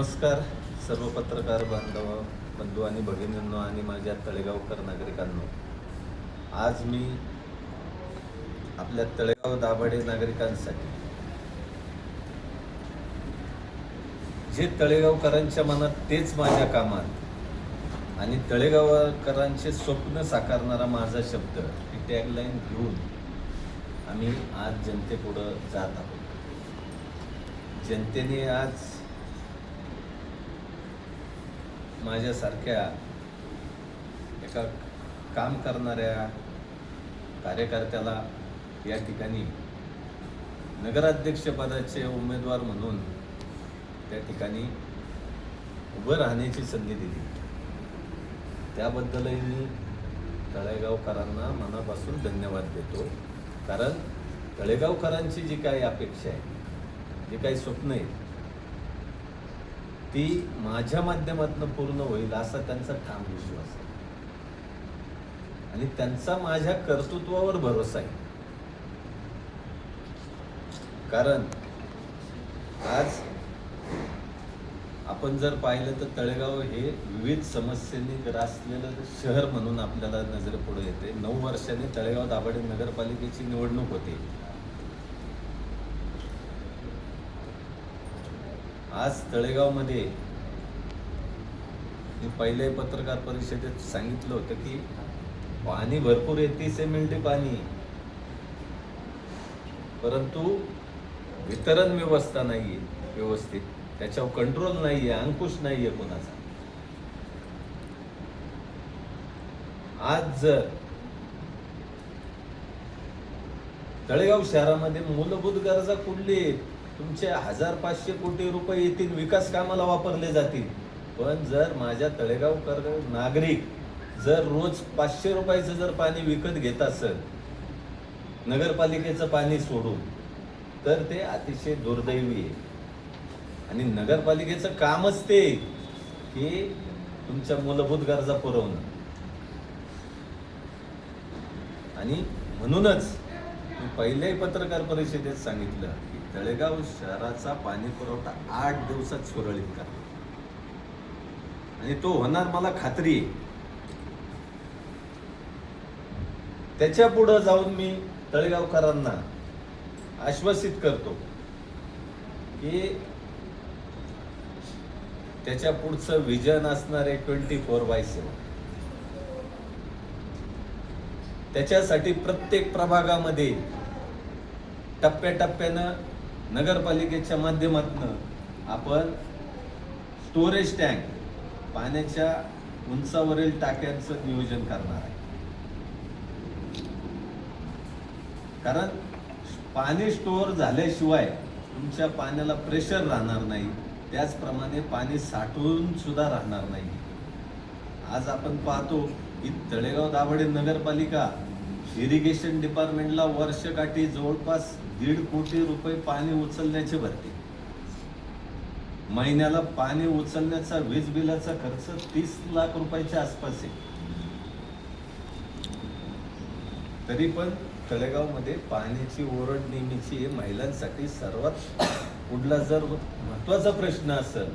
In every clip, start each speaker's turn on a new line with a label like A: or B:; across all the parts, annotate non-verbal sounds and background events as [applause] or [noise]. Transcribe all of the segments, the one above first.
A: नमस्कार सर्व पत्रकार बांधव बंधू आणि भगिनींनो आणि माझ्या तळेगावकर नागरिकांनो. आज मी आपल्या तळेगाव दाभाडे नागरिकांसाठी जे तळेगावकरांच्या मनात तेच माझ्या कामात आणि तळेगावकरांचे स्वप्न साकारणारा माझा शब्द ही टॅगलाईन घेऊन आम्ही आज जनतेपुढं जात आहोत. जनतेने आज माझ्यासारख्या एका काम करणाऱ्या कार्यकर्त्याला या ठिकाणी नगराध्यक्षपदाचे उमेदवार म्हणून त्या ठिकाणी उभं राहण्याची संधी दिली. त्याबद्दलही मी तळेगावकरांना मनापासून धन्यवाद देतो. कारण तळेगावकरांची जी काही अपेक्षा आहे जी काही स्वप्न आहेत ती माझ्या माध्यमातून पूर्ण होईल असा त्यांचा ठाम विश्वास आहे. आणि त्यांचा माझ्या कर्तृत्वावर भरोसा आहे. कारण आज आपण जर पाहिलं तर तळेगाव हे विविध समस्यांनी ग्रासलेलं शहर म्हणून आपल्याला नजरेपुढे येते. नऊ वर्षांनी तळेगाव दाभाडे नगरपालिकेची निवडणूक होते. आज तळेगावमध्ये मी पहिले पत्रकार परिषदेत सांगितलं होतं की पाणी भरपूर येते मिळते पाणी. परंतु वितरण व्यवस्था नाही आहे व्यवस्थित. त्याच्यावर कंट्रोल नाहीये अंकुश नाहीये कोणाचा. आज जर तळेगाव शहरामध्ये मूलभूत गरजा कुठली आहेत? तुमचे हजार पाचशे कोटी रुपये येतील विकास कामाला वापरले जातील. पण जर माझ्या तळेगावकर नागरिक जर रोज पाचशे रुपयाचं जर पाणी विकत घेत असेल नगरपालिकेचं पाणी सोडून तर ते अतिशय दुर्दैवी आहे. आणि नगरपालिकेचं कामच ते की तुमच्या मूलभूत गरजा पुरवणं. आणि म्हणूनच मी पहिल्याही पत्रकार परिषदेत सांगितलं तळेगाव शहराचा पाणी पुरवठा आठ दिवसात सुरळीत करा. आणि तो होणार मला खात्री आहे. त्याच्या पुढं जाऊन मी तळेगावकरांना आश्वासित करतो की त्याच्या पुढचं विजन असणार आहे ट्वेंटी फोर बाय सेवन त्याच्यासाठी प्रत्येक प्रभागामध्ये टप्प्याटप्प्यानं नगरपालिकेच्या माध्यमातून आपण स्टोरेज टँक पाण्याच्या उंचावरील टाक्यांचं नियोजन करणार आहे. कारण पाणी स्टोअर झाल्याशिवाय तुमच्या पाण्याला प्रेशर राहणार नाही. त्याचप्रमाणे पाणी साठवून सुद्धा राहणार नाही. आज आपण पाहतो की तळेगाव दाभाडे नगरपालिका इरिगेशन डिपार्टमेंटला वर्षकाठी जवळपास दीड कोटी रुपये पाणी उचलण्याचे भरती. महिन्याला पाणी उचलण्याचा वीज बिलाचा खर्च तीस लाख रुपयाच्या आसपास आहे. तरी पण तळेगावमध्ये पाण्याची ओरड नेहमीची आहे. महिलांसाठी सर्वात कुठला जर महत्त्वाचा प्रश्न असेल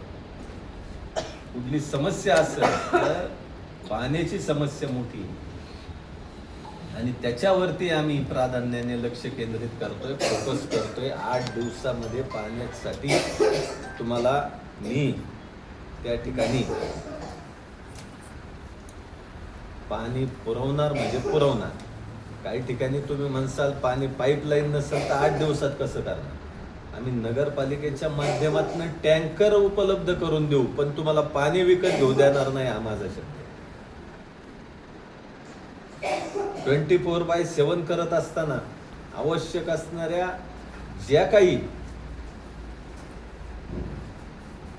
A: कुठली समस्या असेल तर पाण्याची समस्या मोठी आहे. आणि त्याच्यावरती आम्ही प्राधान्याने लक्ष केंद्रित करतोय फोकस करतोय. आठ दिवसामध्ये पाण्यासाठी तुम्हाला मी त्या ठिकाणी पाणी पुरवणार म्हणजे पुरवणार. काही ठिकाणी तुम्ही म्हणसाल पाणी पाईपलाईन नसेल तर आठ दिवसात कसं करणार? आम्ही नगरपालिकेच्या माध्यमातून टँकर उपलब्ध करून देऊ पण तुम्हाला पाणी विकत घेऊ देणार नाही हा माझा शब्द ट्वेंटी फोर बाय सेवन करत असताना आवश्यक असणाऱ्या ज्या काही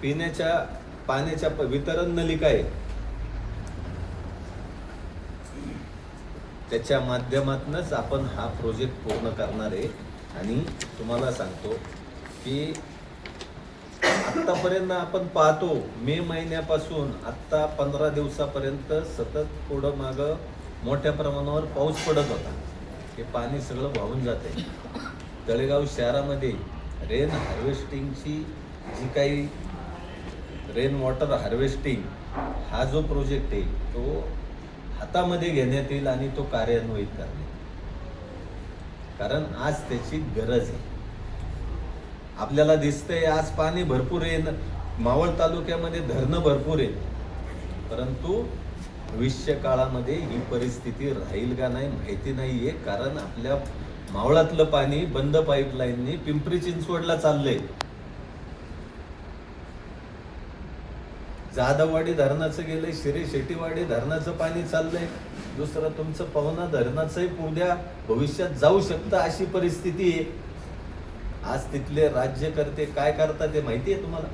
A: पिण्याच्या पाण्याच्या वितरण नलिका आहे त्याच्या माध्यमातूनच आपण हा प्रोजेक्ट पूर्ण करणार आहे. आणि तुम्हाला सांगतो की आत्तापर्यंत आपण पाहतो मे महिन्यापासून आत्ता पंधरा दिवसापर्यंत सतत पुढं मागं मोठ्या प्रमाणावर पाऊस पडत होता. हे पाणी सगळं वाहून जाते. तळेगाव शहरामध्ये रेन हार्वेस्टिंगची जी काही रेन वॉटर हार्वेस्टिंग हा जो प्रोजेक्ट आहे तो हातामध्ये घेण्यात येईल आणि तो कार्यान्वित करण्यात कारण आज त्याची गरज आहे. आपल्याला दिसतंय आज पाणी भरपूर आहे. मावळ तालुक्यामध्ये धरणं भरपूर आहे परंतु भविष्य काळामध्ये ही परिस्थिती राहील का नाही माहिती नाहीये कारण आपल्या मावळातलं पाणी बंद पाईपलाईननी पिंपरी चिंचवडला चाललंय. जाधववाडी धरणाचं गेलंय शिरे शेट्टीवाडी धरणाचं पाणी चाललंय. दुसरं तुमचं पवना धरणाचंही उद्या भविष्यात जाऊ शकतं अशी परिस्थिती आहे. आज तिथले राज्यकर्ते काय करतात ते माहिती आहे तुम्हाला?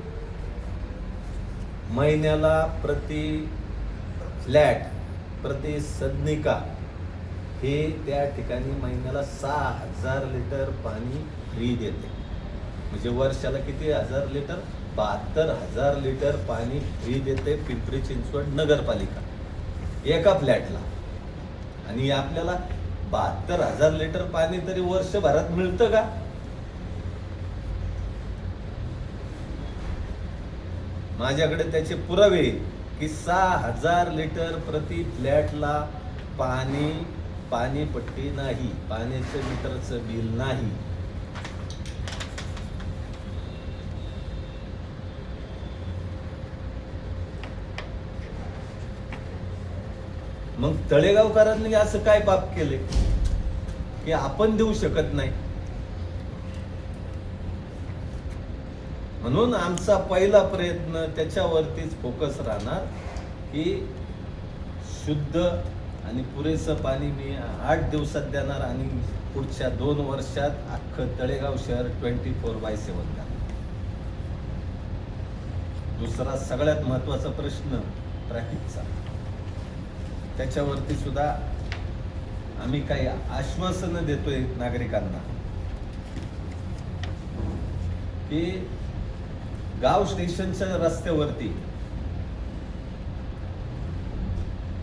A: महिन्याला प्रति फ्लॅट प्रति सदनिका हे त्या ठिकाणी महिन्याला सहा हजार लिटर पाणी फ्री देते. म्हणजे वर्षाला किती हजार लिटर? बहात्तर हजार लिटर पाणी फ्री देते पिंपरी चिंचवड नगरपालिका. एका फ्लॅटला. आणि आपल्याला बहात्तर हजार लिटर पाणी तरी वर्षभरात मिळतं का? माझ्याकडे त्याचे पुरावे की सहा हजार लिटर प्रति फ्लॅटला पाणी पाणीपट्टी नाही पाण्याचं मीटरचं बिल नाही. मग तळेगावकरांनी असं काय पाप केले? की आपण देऊ शकत नाही. म्हणून आमचा पहिला प्रयत्न त्याच्यावरतीच फोकस राहणार की शुद्ध आणि पुरेसं पाणी मी आठ दिवसात देणार आणि पुढच्या दोन वर्षात अख्खं तळेगाव शहर ट्वेंटी फोर बाय सेवन करणार. दुसरा सगळ्यात महत्त्वाचा प्रश्न ट्रॅफिकचा त्याच्यावरती सुद्धा आम्ही काही आश्वासनं देतोय नागरिकांना की गाव स्टेशनच्या रस्त्यावरती.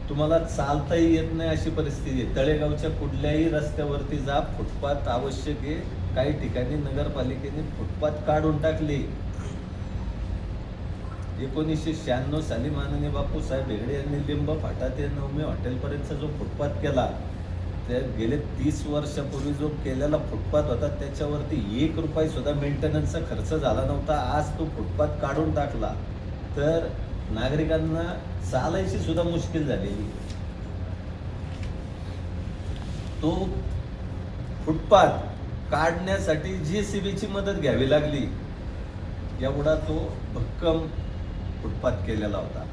A: तुम्हाला चालताही येत नाही अशी परिस्थिती. आहे तळेगावच्या कुठल्याही रस्त्यावरती जा फुटपाथ आवश्यक आहे. काही ठिकाणी नगरपालिकेने फुटपाथ काढून टाकले. एकोणीसशे शहाण्णव साली माननीय बापूसाहेब हेगडे यांनी लिंब फाटा ते नवमी हॉटेलपर्यंतचा जो फुटपाथ केला त्या गेले तीस वर्षापूर्वी जो केलेला फुटपाथ होता त्याच्यावरती एक रुपये सुद्धा मेंटेनन्सचा खर्च झाला नव्हता. आज तो फुटपाथ काढून टाकला तर नागरिकांना चालायची सुद्धा मुश्किल झालेली. तो फुटपाथ काढण्यासाठी जी सी बीची मदत घ्यावी लागली. एवढा तो भक्कम फुटपाथ केलेला होता.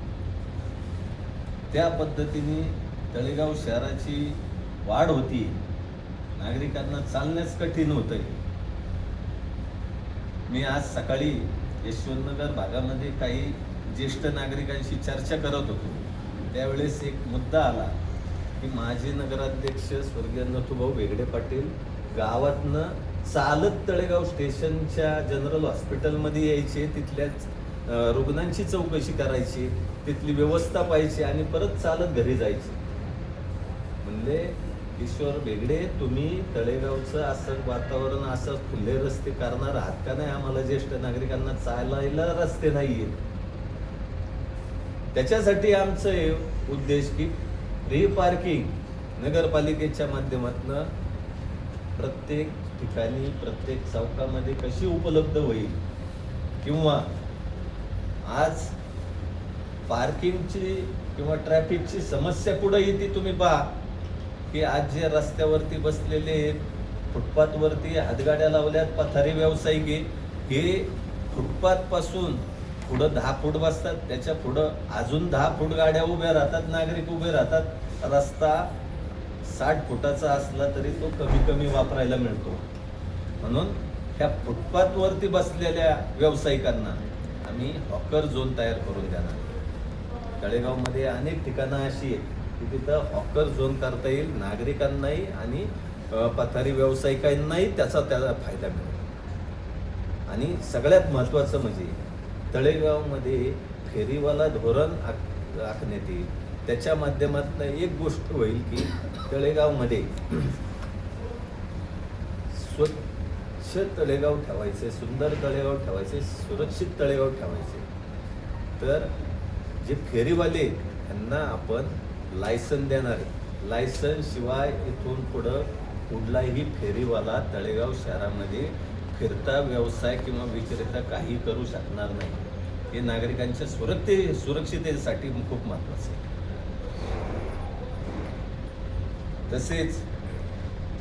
A: त्या पद्धतीने तळेगाव शहराची वाढ होती. नागरिकांना चालण्यास कठीण होतंय. मी आज सकाळी यशवंतनगर भागामध्ये काही ज्येष्ठ नागरिकांशी चर्चा करत होतो. त्यावेळेस एक मुद्दा आला की माजी नगराध्यक्ष स्वर्गीय नथुभाऊ वेगडे पाटील गावातनं चालत तळेगाव स्टेशनच्या जनरल हॉस्पिटलमध्ये यायचे तिथल्याच रुग्णांची चौकशी करायची तिथली व्यवस्था पाहायची आणि परत चालत घरी जायची. म्हणले ईश्वर वेगळे तुम्ही. तळेगावचं असं वातावरण असं खुले रस्ते करणार आहात का नाही? आम्हाला ज्येष्ठ नागरिकांना चालायला रस्ते नाही त्याच्यासाठी आमचं हे उद्देश की फ्री पार्किंग नगरपालिकेच्या माध्यमातून प्रत्येक ठिकाणी प्रत्येक चौकामध्ये कशी उपलब्ध होईल? किंवा आज पार्किंगची किंवा ट्रॅफिकची समस्या कुठं येते तुम्ही पहा. की आज जे रस्त्यावरती बसलेले फुटपाथवरती हातगाड्या लावल्यात पथारी व्यावसायिक हे फुटपाथपासून पुढं दहा फूट बसतात त्याच्या पुढं अजून दहा फूट गाड्या उभ्या राहतात नागरिक उभे राहतात. रस्ता साठ फुटाचा असला तरी तो कमी कमी वापरायला मिळतो. म्हणून ह्या फुटपाथवरती बसलेल्या व्यावसायिकांना आम्ही हॉकर झोन तयार करून देणार. तळेगावमध्ये अनेक ठिकाणं अशी आहेत. की तिथं हॉकर झोन करता येईल नागरिकांनाही आणि पथारी व्यावसायिकांनाही त्याचा त्याला फायदा मिळेल. आणि सगळ्यात महत्त्वाचं म्हणजे तळेगावमध्ये फेरीवाला धोरण आख आखण्यात येईल. त्याच्या माध्यमातून एक गोष्ट होईल की तळेगावमध्ये स्वच्छ तळेगाव ठेवायचे सुंदर तळेगाव ठेवायचे सुरक्षित तळेगाव ठेवायचे. तर जे फेरीवाले यांना आपण लायसन देणार आहे लायसन शिवाय इथून पुढं कुठलाही फेरीवाला तळेगाव शहरामध्ये फिरता व्यवसाय किंवा विक्रेता काही करू शकणार नाही. हे नागरिकांच्या सुरक्षे सुरक्षितेसाठी खूप महत्वाचं आहे. तसेच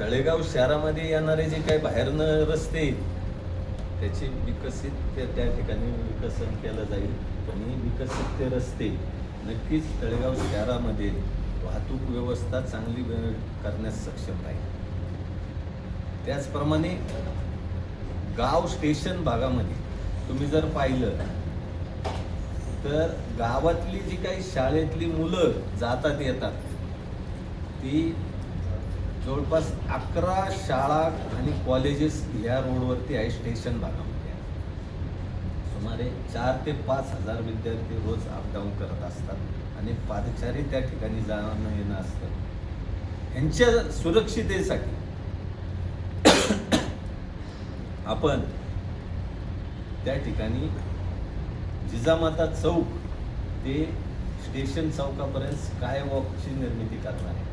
A: तळेगाव शहरामध्ये येणारे जे काही बाहेरनं रस्ते त्याची त्याचे विकसित त्या त्या ठिकाणी विकसन केलं जाईल. आणि विकसित ते रस्ते नक्कीच तळेगाव शहरामध्ये वाहतूक व्यवस्था चांगली वे- करण्यास सक्षम राहील. त्याचप्रमाणे गाव स्टेशन भागामध्ये तुम्ही जर पाहिलं तर गावातली जी काही शाळेतली मुलं जातात येतात ती जवळपास अकरा शाळा आणि कॉलेजेस या रोडवरती आहे स्टेशन भागामध्ये. सुमारे चार ते पाच हजार विद्यार्थी रोज अपडाऊन करत असतात आणि पादचारी त्या ठिकाणी जाणं येणं असतं. यांच्या सुरक्षितेसाठी [coughs] आपण त्या ठिकाणी जिजामाता चौक ते स्टेशन चौकापर्यंत स्काय वॉकची निर्मिती करणार आहे.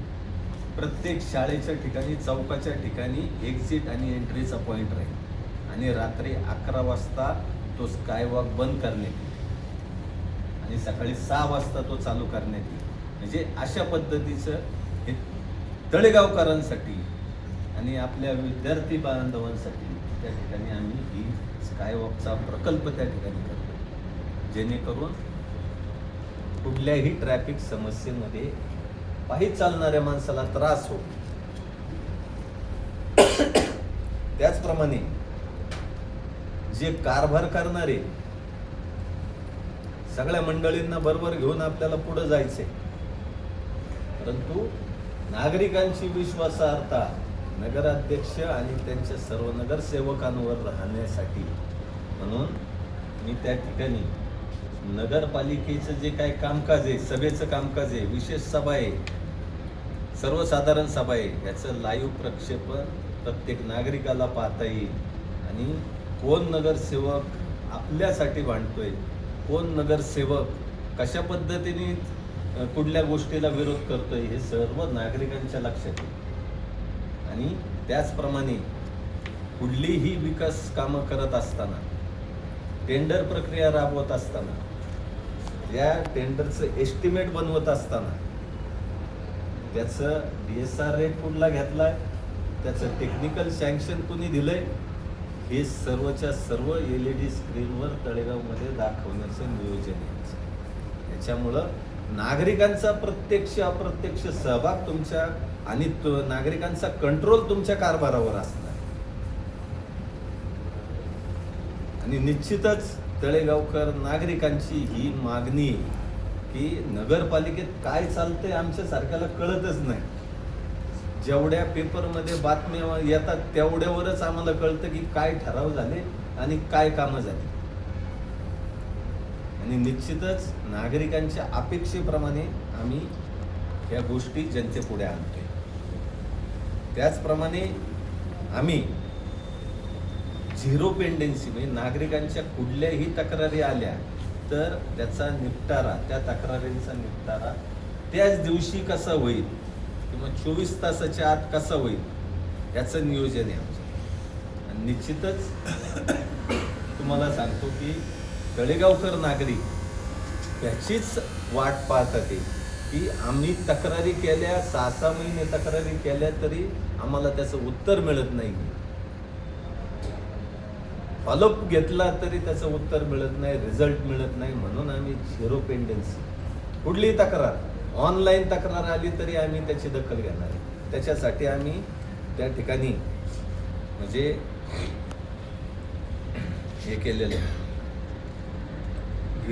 A: प्रत्येक शाळेच्या ठिकाणी चौकाच्या ठिकाणी एक्झिट आणि एंट्रीचा पॉईंट राहील. आणि रात्री अकरा वाजता तो स्कायवॉक बंद करण्यात येईल आणि सकाळी सहा वाजता तो चालू करण्यात येईल म्हणजे अशा पद्धतीचं हे तळेगावकरांसाठी आणि आपल्या विद्यार्थी बांधवांसाठी त्या ठिकाणी आम्ही ही स्कायवॉकचा प्रकल्प त्या ठिकाणी करतो. जेणेकरून कुठल्याही ट्रॅफिक समस्येमध्ये पायी चालणाऱ्या माणसाला त्रास हो [coughs] त्याचप्रमाणे जे कारभार करणारे सगळ्या मंडळींना बरोबर घेऊन आपल्याला पुढे जायचे परंतु नागरिकांची विश्वासार्हता नगराध्यक्ष आणि त्यांच्या सर्व नगरसेवकांवर राहण्यासाठी. म्हणून मी त्या ठिकाणी नगरपालिकेचं जे काय कामकाज आहे सभेचं कामकाज आहे विशेष सभा आहे सर्वसाधारण सभा आहे याचं लाईव्ह प्रक्षेपण प्रत्येक नागरिकाला पाहता येईल. आणि कोण नगरसेवक आपल्यासाठी भांडतोय? कोण नगरसेवक कशा पद्धतीने कुठल्या गोष्टीला विरोध करतोय हे सर्व नागरिकांच्या लक्षात येईल आणि त्याचप्रमाणे कुठलीही विकास कामं करत असताना टेंडर प्रक्रिया राबवत असताना या टेंडरचं एस्टिमेट बनवत असताना त्याचं डी एस आर रेट कुठला घेतला त्याचं टेक्निकल सँक्शन कुणी दिलंय? हे सर्वच्या सर्व एल ई डी स्क्रीनवर तळेगावमध्ये दाखवण्याचं नियोजन आहे. याच्यामुळं नागरिकांचा प्रत्यक्ष अप्रत्यक्ष सहभाग तुमच्या आणि नागरिकांचा कंट्रोल तुमच्या कारभारावर असणार आणि निश्चितच तळेगावकर नागरिकांची ही मागणी की नगरपालिकेत काय चालतंय आमच्या सारख्याला कळतच नाही. जेवढ्या पेपरमध्ये बातम्या येतात तेवढ्यावरच आम्हाला कळतं की काय ठराव झाले आणि काय कामं झाली. आणि निश्चितच नागरिकांच्या अपेक्षेप्रमाणे आम्ही ह्या गोष्टी जनतेपुढे आणतोय. त्याचप्रमाणे आम्ही झिरो पेंडेन्सी म्हणजे नागरिकांच्या कुठल्याही तक्रारी आल्या तर त्याचा निपटारा त्या तक्रारींचा निपटारा त्याच दिवशी कसा होईल? किंवा चोवीस तासाच्या आत कसं होईल याचं नियोजन आहे आमचं. आणि निश्चितच तुम्हाला सांगतो की तळेगावकर नागरिक त्याचीच वाट पाहतात की आम्ही तक्रारी केल्या सहा सहा महिने तक्रारी केल्या तरी आम्हाला त्याचं उत्तर मिळत नाही. फॉलोअप घेतला तरी त्याचं उत्तर मिळत नाही रिझल्ट मिळत नाही म्हणून आम्ही झिरो पेंडन्सी कुठलीही तक्रार. ऑनलाईन तक्रार आली तरी आम्ही त्याची दखल घेणार आहे. त्याच्यासाठी आम्ही त्या ठिकाणी म्हणजे हे केलेलं आहे.